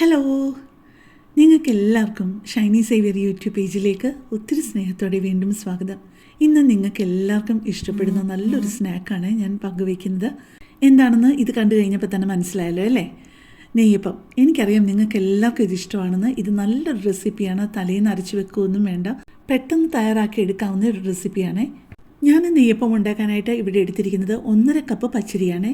Hello നിങ്ങൾക്ക് എല്ലാവർക്കും Shiny Xavier YouTube പേജിലേക്ക് ഒത്തിരി സ്നേഹത്തോടെ വീണ്ടും സ്വാഗതം. ഇന്ന് നിങ്ങൾക്ക് എല്ലാവർക്കും ഇഷ്ടപ്പെടുന്ന നല്ലൊരു സ്നാക്കാണ് ഞാൻ പങ്കുവയ്ക്കുന്നത്. എന്താണെന്ന് ഇത് കണ്ടു കഴിഞ്ഞപ്പോൾ തന്നെ മനസ്സിലായല്ലോ അല്ലേ? നെയ്യപ്പം. എനിക്കറിയാം നിങ്ങൾക്ക് എല്ലാവർക്കും ഇത് ഇഷ്ടമാണെന്ന്. ഇത് നല്ലൊരു റെസിപ്പിയാണ്. തലേന്ന് അരച്ചു വെക്കുകയൊന്നും വേണ്ട. പെട്ടെന്ന് തയ്യാറാക്കി എടുക്കാവുന്ന ഒരു റെസിപ്പിയാണ്. ഞാൻ നെയ്യപ്പം ഉണ്ടാക്കാനായിട്ട് ഇവിടെ എടുത്തിരിക്കുന്നത് ഒന്നര കപ്പ് പച്ചരിയാണ്.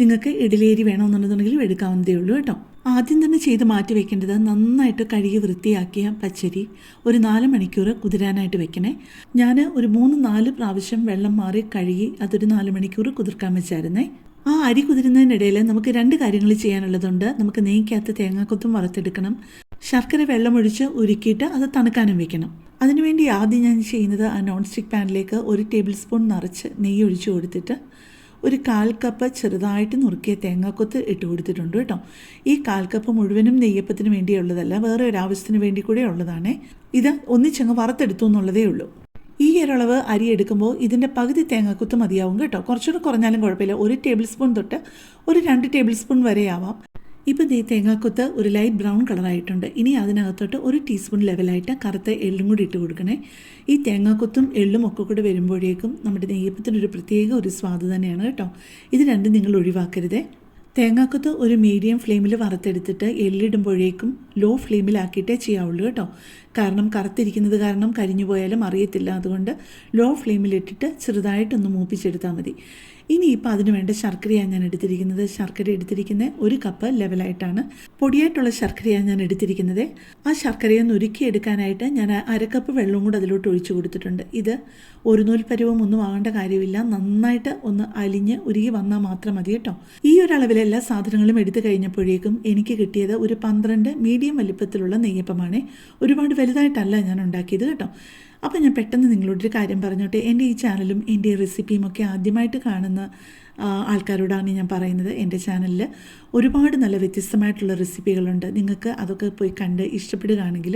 നിങ്ങൾക്ക് ഇഡലേരി വേണമെന്നുണ്ടെന്നുണ്ടെങ്കിലും എടുക്കാവുന്നതേ ഉള്ളൂ കേട്ടോ. ആദ്യം തന്നെ ചെയ്ത് മാറ്റി വെക്കേണ്ടത് നന്നായിട്ട് കഴുകി വൃത്തിയാക്കിയ പച്ചരി ഒരു നാല് മണിക്കൂർ കുതിരാനായിട്ട് വെക്കണേ. ഞാൻ ഒരു മൂന്ന് നാല് പ്രാവശ്യം വെള്ളം മാറി കഴുകി അതൊരു നാല് മണിക്കൂർ കുതിർക്കാൻ വെച്ചായിരുന്നേ. ആ അരി കുതിരുന്നതിനിടയിൽ നമുക്ക് രണ്ട് കാര്യങ്ങൾ ചെയ്യാനുള്ളതുണ്ട്. നമുക്ക് നെയ്ക്കകത്ത് തേങ്ങാക്കൊത്തും വറുത്തെടുക്കണം. ശർക്കര വെള്ളമൊഴിച്ച് ഉരുക്കിയിട്ട് അത് തണുക്കാനും വെക്കണം. അതിനുവേണ്ടി ആദ്യം ഞാൻ ചെയ്യുന്നത് ആ നോൺ സ്റ്റിക്ക് പാനിലേക്ക് ഒരു ടേബിൾ സ്പൂൺ നിറച്ച് നെയ്യ് ഒഴിച്ച് കൊടുത്തിട്ട് ഒരു കാൽ കപ്പ് ചെറുതായിട്ട് നുറുക്കിയ തേങ്ങാക്കൊത്ത് ഇട്ട് കൊടുത്തിട്ടുണ്ട് കേട്ടോ. ഈ കാൽ കപ്പ് മുഴുവനും നെയ്യപ്പത്തിന് വേണ്ടിയുള്ളതല്ല വേറെ ഒരു ആവശ്യത്തിന് വേണ്ടി കൂടെ ഉള്ളതാണ്. ഇത് ഒന്നിച്ചങ്ങ് വറുത്തെടുത്തു എന്നുള്ളതേ ഉള്ളൂ. ഈ ഒരളവ് അരി എടുക്കുമ്പോൾ ഇതിന്റെ പകുതി തേങ്ങാക്കുത്ത് മതിയാവും കേട്ടോ. കുറച്ചുകൂടെ കുറഞ്ഞാലും കുഴപ്പമില്ല. ഒരു ടേബിൾ സ്പൂൺ തൊട്ട് ഒരു രണ്ട് ടേബിൾ സ്പൂൺ വരെ ആവാം ഇപ്പോൾ ഈ തേങ്ങാക്കൊത്ത് ഒരു ലൈറ്റ് ബ്രൗൺ കളറായിട്ടുണ്ട് ഇനി അതിനകത്തോട്ട് ഒരു ടീസ്പൂൺ ലെവലായിട്ട് കറുത്ത എള്ളും കൂടി ഇട്ട് കൊടുക്കണേ. ഈ തേങ്ങാക്കൊത്തും എള്ളും ഒക്കെ കൂടെ വരുമ്പോഴേക്കും നമ്മുടെ നെയ്യപ്പത്തിനൊരു പ്രത്യേക ഒരു സ്വാദ് തന്നെയാണ് കേട്ടോ. ഇത് രണ്ടും നിങ്ങൾ ഒഴിവാക്കരുതേ. തേങ്ങാക്കൊത്ത് ഒരു മീഡിയം ഫ്ലെയിമിൽ വറുത്തെടുത്തിട്ട് എള്ളിടുമ്പോഴേക്കും ലോ ഫ്ലെയിമിലാക്കിയിട്ടേ ചെയ്യാവുള്ളൂ കേട്ടോ. കാരണം കറുത്തിരിക്കുന്നത് കാരണം കരിഞ്ഞു പോയാലും അറിയത്തില്ല. അതുകൊണ്ട് ലോ ഫ്ലെയിമിലിട്ടിട്ട് ചെറുതായിട്ടൊന്ന് മൂപ്പിച്ചെടുത്താൽ മതി. ഇനിയിപ്പോൾ അതിന് വേണ്ട ശർക്കരയാണ് ഞാൻ എടുത്തിരിക്കുന്നത്. ശർക്കര എടുത്തിരിക്കുന്ന ഒരു കപ്പ് ലെവലായിട്ടാണ് പൊടിയായിട്ടുള്ള ശർക്കരയാണ് ഞാൻ എടുത്തിരിക്കുന്നത്. ആ ശർക്കരയൊന്ന് ഉരുക്കി എടുക്കാനായിട്ട് ഞാൻ അരക്കപ്പ് വെള്ളവും കൂടെ അതിലോട്ട് ഒഴിച്ചു കൊടുത്തിട്ടുണ്ട്. ഇത് ഒരു നൂൽ പരുവം ഒന്നും ആകേണ്ട കാര്യമില്ല. നന്നായിട്ട് ഒന്ന് അലിഞ്ഞ് ഉരുകി വന്നാൽ മാത്രം മതി കേട്ടോ. ഈ ഒരു അളവിൽ എല്ലാ സാധനങ്ങളും എടുത്തു കഴിഞ്ഞപ്പോഴേക്കും എനിക്ക് കിട്ടിയത് ഒരു പന്ത്രണ്ട് മീഡിയം വലിപ്പത്തിലുള്ള നെയ്യപ്പമാണ്. ഒരുപാട് വലുതായിട്ടല്ല ഞാൻ ഉണ്ടാക്കിയത് കേട്ടോ. അപ്പോൾ ഞാൻ പെട്ടെന്ന് നിങ്ങളോടൊരു കാര്യം പറഞ്ഞോട്ടെ. എന്റെ ഈ ചാനലും എന്റെ റെസിപ്പിയും ഒക്കെ ആദ്യമായിട്ട് കാണുന്ന ആൾക്കാരോടാണ് ഞാൻ പറയുന്നത് എന്റെ ചാനലിൽ ഒരുപാട് നല്ല വ്യത്യസ്തമായിട്ടുള്ള റെസിപ്പികളുണ്ട്. നിങ്ങൾക്ക് അതൊക്കെ പോയി കണ്ട് ഇഷ്ടപ്പെടുകയാണെങ്കിൽ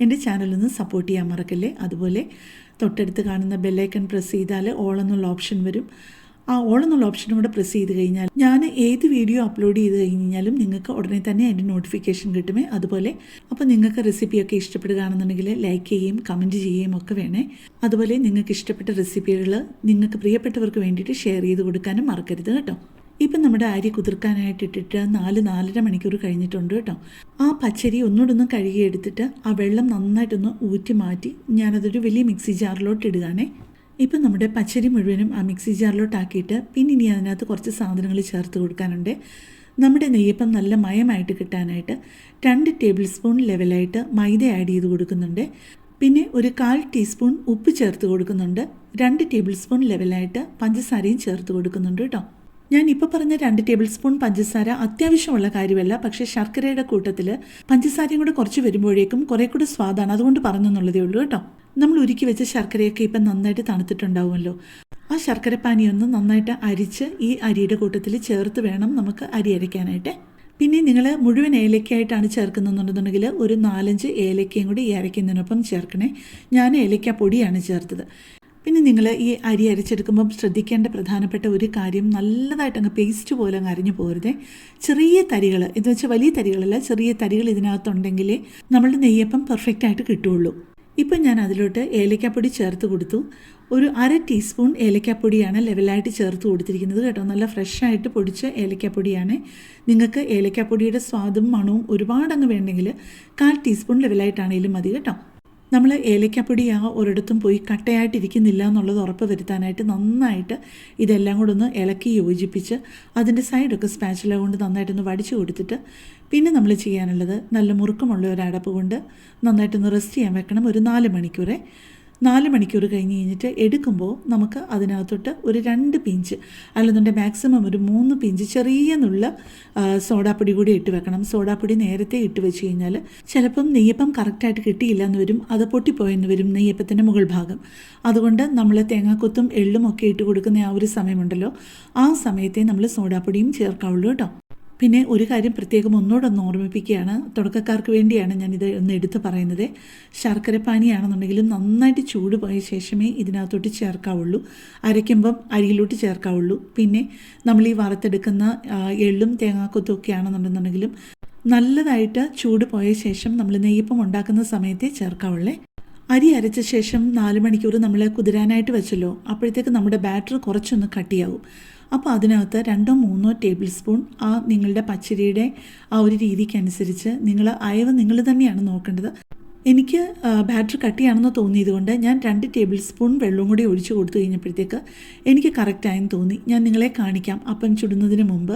എന്റെ ചാനലൊന്ന് സപ്പോർട്ട് ചെയ്യാൻ മറക്കല്ലേ? അതുപോലെ തൊട്ടടുത്ത് കാണുന്ന ബെല്ലൈക്കൺ പ്രസ് ചെയ്താൽ ഓൾ എന്നുള്ള ഓപ്ഷൻ വരും. ആ ഓൾ എന്നുള്ള ഓപ്ഷനും കൂടെ പ്രസ് ചെയ്ത് കഴിഞ്ഞാൽ ഞാൻ ഏത് വീഡിയോ അപ്ലോഡ് ചെയ്ത് കഴിഞ്ഞാലും നിങ്ങൾക്ക് ഉടനെ തന്നെ അതിന്റെ നോട്ടിഫിക്കേഷൻ കിട്ടുമേ. അതുപോലെ അപ്പോൾ നിങ്ങൾക്ക് റെസിപ്പിയൊക്കെ ഇഷ്ടപ്പെടുകയാണെന്നുണ്ടെങ്കിൽ ലൈക്ക് ചെയ്യുകയും കമന്റ് ചെയ്യുകയും ഒക്കെ വേണേ. അതുപോലെ നിങ്ങൾക്ക് ഇഷ്ടപ്പെട്ട റെസിപ്പികൾ നിങ്ങൾക്ക് പ്രിയപ്പെട്ടവർക്ക് വേണ്ടിയിട്ട് ഷെയർ ചെയ്ത് കൊടുക്കാനും മറക്കരുത് കേട്ടോ. ഇപ്പം നമ്മുടെ അരി കുതിർക്കാനായിട്ട് ഇട്ടിട്ട് നാല് നാലര മണിക്കൂർ കഴിഞ്ഞിട്ടുണ്ട് കേട്ടോ. ആ പച്ചരി ഒന്നുകൂടെ ഒന്ന് കഴുകിയെടുത്തിട്ട് ആ വെള്ളം നന്നായിട്ടൊന്ന് ഊറ്റി മാറ്റി ഞാനതൊരു വലിയ മിക്സി ജാറിലോട്ട് ഇടുകയാണേ. ഇപ്പം നമ്മുടെ പച്ചരി മുഴുവനും ആ മിക്സി ജാറിലോട്ടാക്കിയിട്ട് പിന്നെ ഇനി അതിനകത്ത് കുറച്ച് സാധനങ്ങൾ ചേർത്ത് കൊടുക്കാനുണ്ട്. നമ്മുടെ നെയ്യപ്പം നല്ല മയമായിട്ട് കിട്ടാനായിട്ട് രണ്ട് ടേബിൾ സ്പൂൺ ലെവലായിട്ട് മൈദ ആഡ് ചെയ്ത് കൊടുക്കുന്നുണ്ട്. പിന്നെ ഒരു കാൽ ടീസ്പൂൺ ഉപ്പ് ചേർത്ത് കൊടുക്കുന്നുണ്ട്. രണ്ട് ടേബിൾ സ്പൂൺ ലെവലായിട്ട് പഞ്ചസാരയും ചേർത്ത് കൊടുക്കുന്നുണ്ട് കേട്ടോ. ഞാൻ ഇപ്പോൾ പറഞ്ഞ രണ്ട് ടേബിൾ സ്പൂൺ പഞ്ചസാര അത്യാവശ്യമുള്ള കാര്യമല്ല പക്ഷേ ശർക്കരയുടെ കൂട്ടത്തിൽ പഞ്ചസാരയും കൂടെ കുറച്ച് വരുമ്പോഴേക്കും കുറേ കൂടെ സ്വാദാണ്. അതുകൊണ്ട് പറഞ്ഞെന്നുള്ളതേ ഉള്ളൂ കേട്ടോ. നമ്മൾ ഉരുക്കി വെച്ച ശർക്കരയൊക്കെ ഇപ്പം നന്നായിട്ട് തണുത്തിട്ടുണ്ടാവുമല്ലോ. ആ ശർക്കര പാനിയൊന്ന് നന്നായിട്ട് അരിച്ച് ഈ അരിയുടെ കൂട്ടത്തിൽ ചേർത്ത് വേണം നമുക്ക് അരി അരയ്ക്കാനായിട്ട്. പിന്നെ നിങ്ങൾ മുഴുവൻ ഏലക്കായിട്ടാണ് ചേർക്കുന്നതെന്നുണ്ടെന്നുണ്ടെങ്കിൽ ഒരു നാലഞ്ച് ഏലക്കയും കൂടി ഈ അരയ്ക്കുന്നതിനൊപ്പം ചേർക്കണേ. ഞാൻ ഏലക്ക പൊടിയാണ് ചേർത്തത്. പിന്നെ നിങ്ങൾ ഈ അരി അരച്ചെടുക്കുമ്പം ശ്രദ്ധിക്കേണ്ട പ്രധാനപ്പെട്ട ഒരു കാര്യം നല്ലതായിട്ട് അങ്ങ് പേസ്റ്റ് പോലെ അങ്ങ് അരിഞ്ഞു പോരുതേ. ചെറിയ തരികൾ എന്ന് വെച്ചാൽ വലിയ തരികളല്ല ചെറിയ തരികൾ ഇതിനകത്തുണ്ടെങ്കിലേ നമ്മളുടെ നെയ്യപ്പം പെർഫെക്റ്റ് ആയിട്ട് കിട്ടുള്ളൂ. ഇപ്പം ഞാൻ അതിലോട്ട് ഏലക്കാപ്പൊടി ചേർത്ത് കൊടുത്തു. ഒരു അര ടീസ്പൂൺ ഏലക്കാപ്പൊടിയാണ് ലെവലായിട്ട് ചേർത്ത് കൊടുത്തിരിക്കുന്നത് കേട്ടോ. നല്ല ഫ്രഷായിട്ട് പൊടിച്ച ഏലക്കാപ്പൊടിയാണ്. നിങ്ങൾക്ക് ഏലക്കാപ്പൊടിയുടെ സ്വാദും മണവും ഒരുപാടങ്ങ് വേണ്ടെങ്കിൽ കാൽ ടീസ്പൂൺ ലെവലായിട്ടാണെങ്കിലും മതി കേട്ടോ. നമ്മൾ ഏലയ്ക്കപ്പൊടി ആ ഒരിടത്തും പോയി കട്ടയായിട്ടിരിക്കുന്നില്ല എന്നുള്ളത് ഉറപ്പ് വരുത്താനായിട്ട് നന്നായിട്ട് ഇതെല്ലാം കൂടെ ഒന്ന് ഇളക്കി യോജിപ്പിച്ച് അതിന്റെ സൈഡൊക്കെ സ്പാച്ചില കൊണ്ട് നന്നായിട്ടൊന്ന് വടിച്ചു കൊടുത്തിട്ട് പിന്നെ നമ്മൾ ചെയ്യാനുള്ളത് നല്ല മുറുക്കമുള്ള ഒരു അടപ്പ് കൊണ്ട് നന്നായിട്ടൊന്ന് റെസ്റ്റ് ചെയ്യാൻ വെക്കണം ഒരു നാല് മണിക്കൂറെ. നാല് മണിക്കൂർ കഴിഞ്ഞ് കഴിഞ്ഞിട്ട് എടുക്കുമ്പോൾ നമുക്ക് അതിനകത്തോട്ട് ഒരു രണ്ട് പിഞ്ച് അല്ലെന്നുണ്ടെങ്കിൽ മാക്സിമം ഒരു മൂന്ന് പിഞ്ച് ചെറിയ നുള്ള സോഡാപ്പൊടി കൂടി ഇട്ട് വെക്കണം. സോഡാപ്പൊടി നേരത്തെ ഇട്ട് വെച്ച് കഴിഞ്ഞാൽ ചിലപ്പം നെയ്യപ്പം കറക്റ്റായിട്ട് കിട്ടിയില്ല എന്ന് വരും. അത് പൊട്ടിപ്പോയെന്ന് വരും നെയ്യപ്പത്തിന്റെ മുകൾ ഭാഗം. അതുകൊണ്ട് നമ്മൾ തേങ്ങാക്കൊത്തും എള്ളും ഒക്കെ ഇട്ട് കൊടുക്കുന്ന ആ ഒരു സമയമുണ്ടല്ലോ. ആ സമയത്തെ നമ്മൾ സോഡാപ്പൊടിയും ചേർക്കാവുള്ളൂ കേട്ടോ. പിന്നെ ഒരു കാര്യം പ്രത്യേകം ഒന്നോടൊന്ന് ഓർമ്മിപ്പിക്കുകയാണ്. തുടക്കക്കാർക്ക് വേണ്ടിയാണ് ഞാനിത് ഒന്ന് എടുത്ത് പറയുന്നത്. ശർക്കരപ്പാനിയാണെന്നുണ്ടെങ്കിലും നന്നായിട്ട് ചൂട് പോയ ശേഷമേ ഇതിനകത്തോട്ട് ചേർക്കാവുള്ളൂ. അരയ്ക്കുമ്പം അരിയിലോട്ട് ചേർക്കാവുള്ളൂ. പിന്നെ നമ്മൾ ഈ വറുത്തെടുക്കുന്ന എള്ളും തേങ്ങാക്കൊത്തും ഒക്കെ ആണെന്നുണ്ടെന്നുണ്ടെങ്കിലും നല്ലതായിട്ട് ചൂട് പോയ ശേഷം നമ്മൾ നെയ്യപ്പം ഉണ്ടാക്കുന്ന സമയത്തെ ചേർക്കാവുള്ളേ. അരി അരച്ച ശേഷം നാല് മണിക്കൂർ നമ്മൾ കുതിരാനായിട്ട് വെച്ചല്ലോ. അപ്പോഴത്തേക്ക് നമ്മുടെ ബാറ്റർ കുറച്ചൊന്ന് കട്ടിയാവും. അപ്പോൾ അതിനകത്ത് രണ്ടോ മൂന്നോ ടേബിൾ സ്പൂൺ ആ നിങ്ങളുടെ പച്ചരിയുടെ ആ ഒരു രീതിക്കനുസരിച്ച് നിങ്ങൾ അയവ് നിങ്ങൾ തന്നെയാണ് നോക്കേണ്ടത്. എനിക്ക് ബാറ്റർ കട്ടിയാണെന്ന് തോന്നിയതുകൊണ്ട് ഞാൻ രണ്ട് ടേബിൾ സ്പൂൺ വെള്ളവും കൂടി ഒഴിച്ചു കൊടുത്തു കഴിഞ്ഞപ്പോഴത്തേക്ക് എനിക്ക് കറക്റ്റായെന്ന് തോന്നി. ഞാൻ നിങ്ങളെ കാണിക്കാം. അപ്പം ചുടുന്നതിന് മുമ്പ്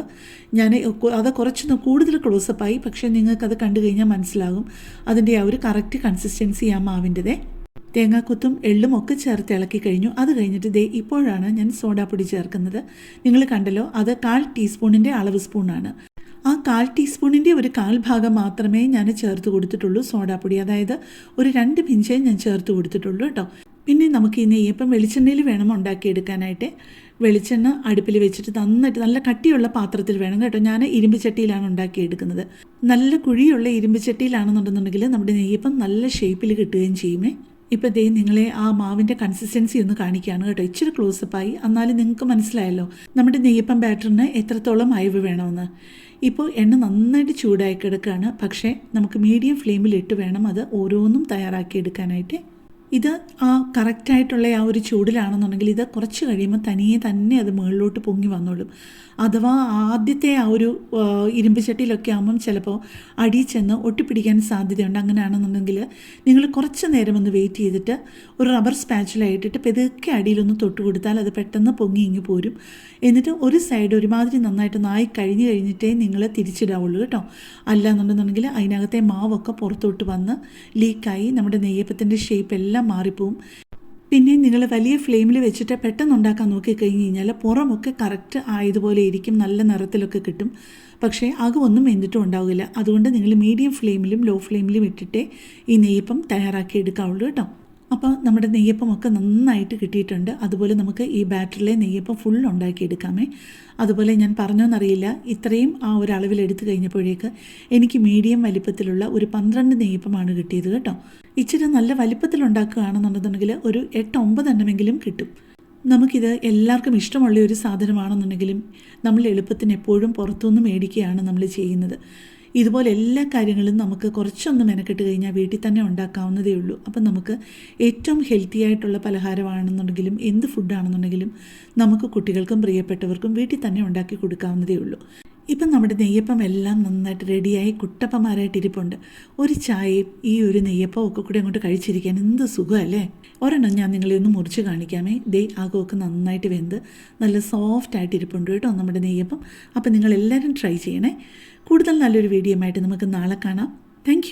ഞാൻ അത് കുറച്ചൊന്ന് കൂടുതൽ ക്ലോസപ്പായി പക്ഷേ നിങ്ങൾക്കത് കണ്ടു കഴിഞ്ഞാൽ മനസ്സിലാകും. അതിന്റെ ആ ഒരു കറക്റ്റ് കൺസിസ്റ്റൻസി ആ മാവിന്റെതേ. തേങ്ങാക്കൊത്തും എള്ളും ഒക്കെ ചേർത്ത് ഇളക്കി കഴിഞ്ഞു. അത് കഴിഞ്ഞിട്ട് ദേ ഇപ്പോഴാണ് ഞാൻ സോഡാപ്പൊടി ചേർക്കുന്നത്. നിങ്ങൾ കണ്ടല്ലോ അത് കാൽ ടീസ്പൂണിന്റെ അളവ് സ്പൂണാണ്. ആ കാൽ ടീസ്പൂണിന്റെ ഒരു കാൽ ഭാഗം മാത്രമേ ഞാൻ ചേർത്ത് കൊടുത്തിട്ടുള്ളൂ സോഡാപ്പൊടി. അതായത് ഒരു രണ്ട് പിഞ്ചേ ഞാൻ ചേർത്ത് കൊടുത്തിട്ടുള്ളൂ കേട്ടോ പിന്നെ നമുക്ക് ഈ നെയ്യപ്പം വെളിച്ചെണ്ണയിൽ വേണം ഉണ്ടാക്കിയെടുക്കാനായിട്ട്. വെളിച്ചെണ്ണ അടുപ്പിൽ വെച്ചിട്ട് നന്നായിട്ട് നല്ല കട്ടിയുള്ള പാത്രത്തിൽ വേണം കേട്ടോ. ഞാൻ ഇരുമ്പ് ചട്ടിയിലാണ് ഉണ്ടാക്കിയെടുക്കുന്നത്. നല്ല കുഴിയുള്ള ഇരുമ്പ് ചട്ടിയിലാണെന്നുണ്ടെന്നുണ്ടെങ്കിൽ നമ്മുടെ നെയ്യപ്പം നല്ല ഷേപ്പിൽ കിട്ടുകയും ചെയ്യുമേ. ഇപ്പം ദേ നിങ്ങളെ ആ മാവിന്റെ കൺസിസ്റ്റൻസി ഒന്ന് കാണിക്കുകയാണ് കേട്ടോ. ഇച്ചിരി ക്ലോസപ്പായി എന്നാലും നിങ്ങൾക്ക് മനസ്സിലായല്ലോ നമ്മുടെ നെയ്യപ്പം ബാറ്ററിന് എത്രത്തോളം അയവ് വേണമെന്ന്. ഇപ്പോൾ എണ്ണ നന്നായിട്ട് ചൂടായി കിടക്കുകയാണ് പക്ഷേ നമുക്ക് മീഡിയം ഫ്ലെയിമിലിട്ട് വേണം അത് ഓരോന്നും തയ്യാറാക്കി എടുക്കാനായിട്ട്. ഇത് ആ കറക്റ്റായിട്ടുള്ള ആ ഒരു ചൂടിലാണെന്നുണ്ടെങ്കിൽ ഇത് കുറച്ച് കഴിയുമ്പോൾ തനിയെ തന്നെ അത് മുകളിലോട്ട് പൊങ്ങി വന്നോളും. അഥവാ ആദ്യത്തെ ആ ഒരു ഇരുമ്പ് ചട്ടിയിലൊക്കെ ആകുമ്പം ചിലപ്പോൾ അടി ചെന്ന് ഒട്ടിപ്പിടിക്കാൻ സാധ്യതയുണ്ട്. അങ്ങനെയാണെന്നുണ്ടെങ്കിൽ നിങ്ങൾ കുറച്ച് നേരം ഒന്ന് വെയിറ്റ് ചെയ്തിട്ട് ഒരു റബ്ബർ സ്പാച്ചിലായിട്ടിട്ട് പെതുക്കെ അടിയിലൊന്ന് തൊട്ട് കൊടുത്താൽ അത് പെട്ടെന്ന് പൊങ്ങി ഇങ്ങ് പോരും. എന്നിട്ട് ഒരു സൈഡ് ഒരുമാതിരി നന്നായിട്ട് നായി കഴിഞ്ഞ് കഴിഞ്ഞിട്ടേ നിങ്ങൾ തിരിച്ചിടാവുള്ളൂ കേട്ടോ. അല്ല എന്നുണ്ടെന്നുണ്ടെങ്കിൽ അതിനകത്തെ മാവൊക്കെ പുറത്തോട്ട് വന്ന് ലീക്കായി നമ്മുടെ നെയ്യപ്പത്തിന്റെ ഷേപ്പ് എല്ലാം മാറിപ്പോവും. പിന്നെ നിങ്ങൾ വലിയ ഫ്ലെയിമിൽ വെച്ചിട്ട് പെട്ടെന്ന് ഉണ്ടാക്കാൻ നോക്കിക്കഴിഞ്ഞ് കഴിഞ്ഞാൽ പുറമൊക്കെ കറക്റ്റ് ആയതുപോലെ ഇരിക്കും നല്ല നിറത്തിലൊക്കെ കിട്ടും. പക്ഷേ അകമൊന്നും വെന്തിട്ടും ഉണ്ടാവില്ല. അതുകൊണ്ട് നിങ്ങൾ മീഡിയം ഫ്ലെയിമിലും ലോ ഫ്ലെയിമിലും ഇട്ടിട്ടേ ഈ നെയ്യപ്പം തയ്യാറാക്കി എടുക്കാവുള്ളൂ കേട്ടോ. അപ്പോൾ നമ്മുടെ നെയ്യപ്പമൊക്കെ നന്നായിട്ട് കിട്ടിയിട്ടുണ്ട്. അതുപോലെ നമുക്ക് ഈ ബാറ്ററിലെ നെയ്യപ്പം ഫുൾ ഉണ്ടാക്കിയെടുക്കാമേ. അതുപോലെ ഞാൻ പറഞ്ഞോന്നറിയില്ല ഇത്രയും ആ ഒരു അളവിൽ എടുത്തു കഴിഞ്ഞപ്പോഴേക്ക് എനിക്ക് മീഡിയം വലിപ്പത്തിലുള്ള ഒരു പന്ത്രണ്ട് നെയ്യപ്പമാണ് കിട്ടിയത് കേട്ടോ. ഇച്ചിരി നല്ല വലിപ്പത്തിൽ ഉണ്ടാക്കുകയാണെന്നുണ്ടെന്നുണ്ടെങ്കിൽ ഒരു എട്ട് ഒമ്പത് എണ്ണമെങ്കിലും കിട്ടും. നമുക്കിത് എല്ലാവർക്കും ഇഷ്ടമുള്ള ഒരു സാധനമാണെന്നുണ്ടെങ്കിലും നമ്മൾ എളുപ്പത്തിന് എപ്പോഴും പുറത്തുനിന്ന് മേടിക്കുകയാണ് നമ്മൾ ചെയ്യുന്നത്. ഇതുപോലെ എല്ലാ കാര്യങ്ങളും നമുക്ക് കുറച്ചൊന്ന് മെനക്കെട്ട് കഴിഞ്ഞാൽ വീട്ടിൽ തന്നെ ഉണ്ടാക്കാവുന്നതേ ഉള്ളൂ. അപ്പം നമുക്ക് ഏറ്റവും ഹെൽത്തി ആയിട്ടുള്ള പലഹാരമാണെന്നുണ്ടെങ്കിലും എന്ത് ഫുഡാണെന്നുണ്ടെങ്കിലും നമുക്ക് കുട്ടികൾക്കും പ്രിയപ്പെട്ടവർക്കും വീട്ടിൽ തന്നെ ഉണ്ടാക്കി കൊടുക്കാവുന്നതേ ഉള്ളൂ. ഇപ്പം നമ്മുടെ നെയ്യപ്പം എല്ലാം നന്നായിട്ട് റെഡിയായി കുട്ടപ്പന്മാരായിട്ട് ഇരിപ്പുണ്ട്. ഒരു ചായയും ഈ ഒരു നെയ്യപ്പം ഒക്കെ കൂടി അങ്ങോട്ട് കഴിച്ചിരിക്കാൻ എന്ത് സുഖമല്ലേ? ഒരെണ്ണം ഞാൻ നിങ്ങളെ ഒന്ന് മുറിച്ച് കാണിക്കാമേ. ദേ ആകമൊക്കെ നന്നായിട്ട് വെന്ത് നല്ല സോഫ്റ്റ് ആയിട്ട് ഇരിപ്പുണ്ട് കേട്ടോ നമ്മുടെ നെയ്യപ്പം. അപ്പം നിങ്ങളെല്ലാവരും ട്രൈ ചെയ്യണേ. കൂടുതൽ നല്ലൊരു വീഡിയോ ആയിട്ട് നമുക്ക് നാളെ കാണാം. താങ്ക്